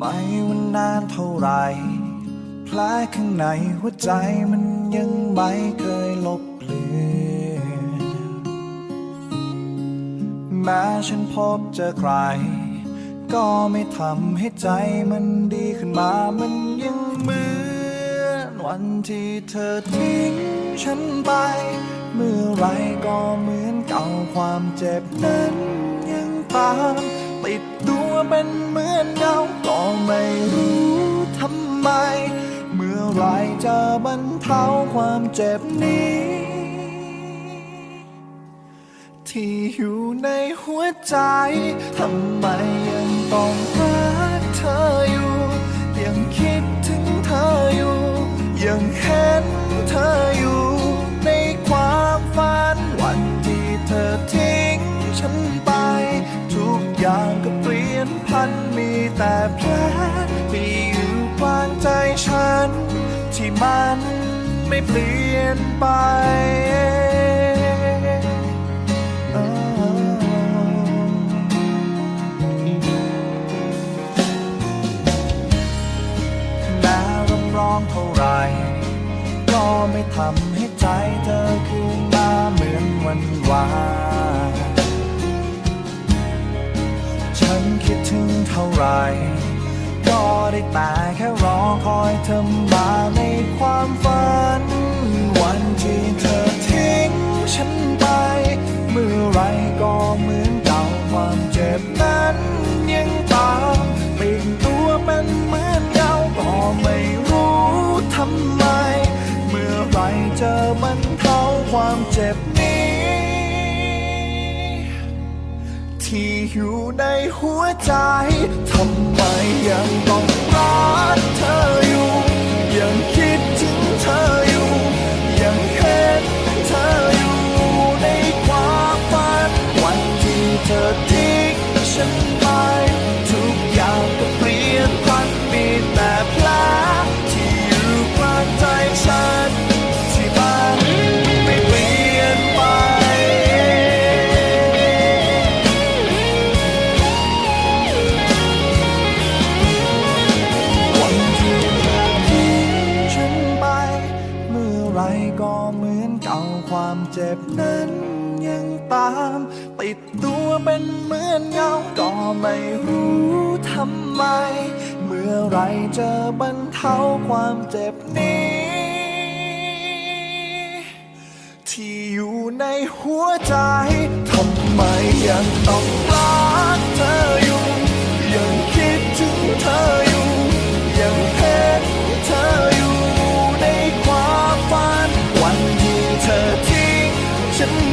ไม่วันนานเท่าไรแผลข้างในหัวใจมันยังไม่เคยลบเลือนแม้ฉันพบเจอใคร ก็ไม่ทำให้ใจมันดีขึ้นมา มันยังเหมือนวันที่เธอทิ้งฉันไป เมื่อไรก็เหมือนเก่าความเจ็บนั้นยังตามติดตัว เป็นเหมือนเงาก็ไม่รู้ทำไม เมื่อไรจะบรรเทาความเจ็บนี้ ที่อยู่ในหัวใจ ทำไมยังต้องรักเธออยู่ ยังคิดถึงเธออยู่ ยังเห็น แต่แผลที่อยู่กลางใจฉัน ที่มันไม่เปลี่ยนไปแม้รำร้องเท่าไหรก็ไม่ทำ ได้แต่แค่รอคอยเธอมาในความฝัน วันที่เธอทิ้งฉันไป เมื่อไรก็เหมือนเก่าความเจ็บนั้นยังตามติดตัวเป็นเหมือนเก่าก็ไม่รู้ทำไม เมื่อไรเจะบรรเท่าความเจ็บนี้ ที่อยู่ในหัวใจ ทำไมยังต้องรักเธอ บนั้นยังตาม ติดตัวเป็นเหมือนเงาก็ไม่รู้ทำไม เมื่อไรจะบรรเทาความเจ็บนี้ ที่อยู่ในหัวใจทำไมยังต้องรักเธอ chân